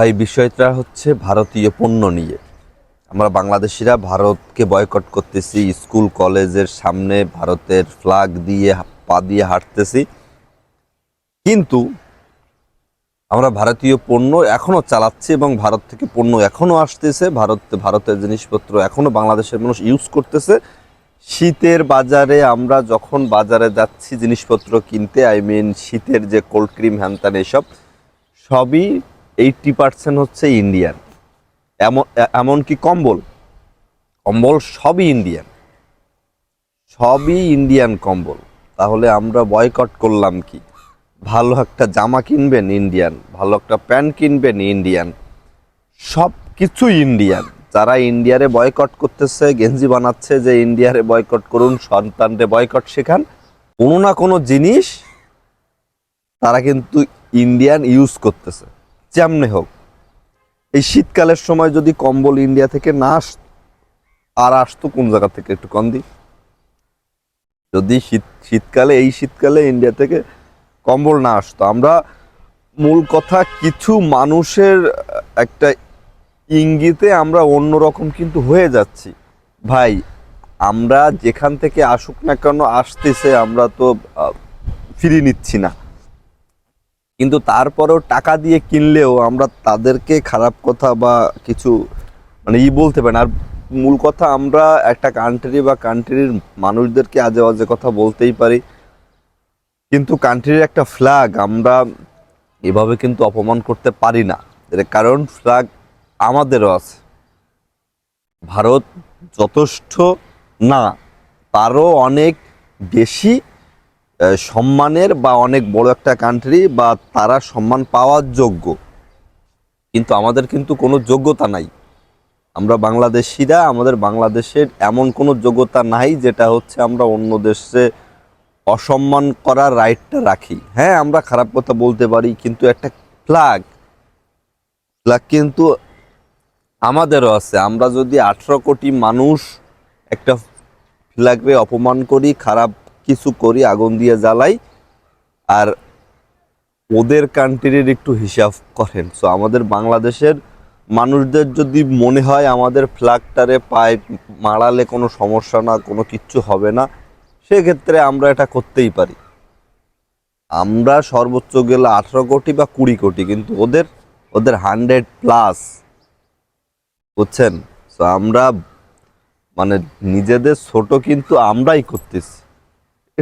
ভাই বিষয়টা হচ্ছে ভারতীয় পণ্য নিয়ে। আমরা বাংলাদেশিরা ভারতকে বয়কট করতেছি স্কুল কলেজের সামনে ভারতের ফ্ল্যাগ দিয়ে, পা দিয়ে হাঁটতেছি। কিন্তু আমরা ভারতীয় পণ্য এখনও চালাচ্ছি এবং ভারত থেকে পণ্য এখনও আসতেছে। ভারত, ভারতের জিনিসপত্র এখনও বাংলাদেশের মানুষ ইউজ করতেছে। শীতের বাজারে আমরা যখন বাজারে যাচ্ছি, জিনিসপত্র কিনতে আই মিন শীতের যে কোল্ড ক্রিম হ্যানত্যান এসব, সবই এইটটি পার্সেন্ট হচ্ছে ইন্ডিয়ান এমন এমনকি কম্বল। কম্বল সবই ইন্ডিয়ান সবই ইন্ডিয়ান কম্বল। তাহলে আমরা বয়কট করলাম কি? ভালো একটা জামা কিনবেন ইন্ডিয়ান ভালো একটা প্যান্ট কিনবেন ইন্ডিয়ান সব কিছু ইন্ডিয়ান যারা ইন্ডিয়ারে বয়কট করতেছে, গেঞ্জি বানাচ্ছে, যে ইন্ডিয়ারে বয়কট করুন সন্তানরে বয়কট শেখান, কোনো না কোনো জিনিস তারা কিন্তু ইন্ডিয়ান ইউজ করতেছে। যেমনে হোক, এই শীতকালের সময় যদি কম্বল ইন্ডিয়া থেকে না আস, আর আসতো কোন জায়গা থেকে একটু কম দিই যদি শীত, শীতকালে, এই শীতকালে ইন্ডিয়া থেকে কম্বল না আসতো। আমরা মূল কথা কিছু মানুষের একটা ইঙ্গিতে আমরা অন্যরকম কিন্তু হয়ে যাচ্ছি। ভাই, আমরা যেখান থেকে আসুক না কেন, আসতেছে, আমরা তো ফিরিয়ে নিচ্ছি না। কিন্তু তারপরেও টাকা দিয়ে কিনলেও আমরা তাদেরকে খারাপ কথা বা কিছু মানে ই বলতে পারি না। আর মূল কথা আমরা একটা কান্ট্রি বা কান্ট্রির মানুষদেরকে আজে বাজে কথা বলতেই পারি। কিন্তু কান্ট্রির একটা ফ্ল্যাগ আমরা এভাবে কিন্তু অপমান করতে পারি না। এর কারণ ফ্ল্যাগ আমাদেরও আছে। ভারত যথেষ্ট না, তারও অনেক বেশি সম্মানের বা অনেক বড় একটা কান্ট্রি বা তারা সম্মান পাওয়ার যোগ্য। কিন্তু আমাদের কিন্তু কোনো যোগ্যতা নাই। আমরা বাংলাদেশিরা, আমাদের বাংলাদেশের এমন কোনো যোগ্যতা নাই যেটা হচ্ছে আমরা অন্য দেশে অসম্মান করার রাইটটা রাখি। হ্যাঁ আমরা খারাপ কথা বলতে পারি, কিন্তু একটা ফ্ল্যাগ ফ্ল্যাগ কিন্তু আমাদেরও আছে। আমরা যদি আঠেরো কোটি মানুষ একটা ফ্ল্যাগরে অপমান করি, খারাপ কিছু করি, আগুন দিয়ে জ্বালাই। আর ওদের কান্ট্রির একটু হিসাব করেন। সো আমাদের বাংলাদেশের মানুষদের যদি মনে হয় আমাদের ফ্ল্যাগটারে পায়ে মারালে কোনো সমস্যা না, কোনো কিচ্ছু হবে না, সেক্ষেত্রে আমরা এটা করতেই পারি। আমরা সর্বোচ্চ গেলে আঠেরো কোটি বা কুড়ি কোটি, কিন্তু ওদের ওদের হান্ড্রেড প্লাস। বুঝছেন? তো আমরা মানে নিজেদের ছোট কিন্তু আমরাই করতেছি।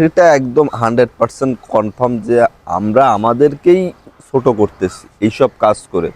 এটা একদম হান্ড্রেড পার্সেন্ট কনফার্ম যে আমরা আমাদেরকেই ছোট করতেছি এইসব কাজ করে।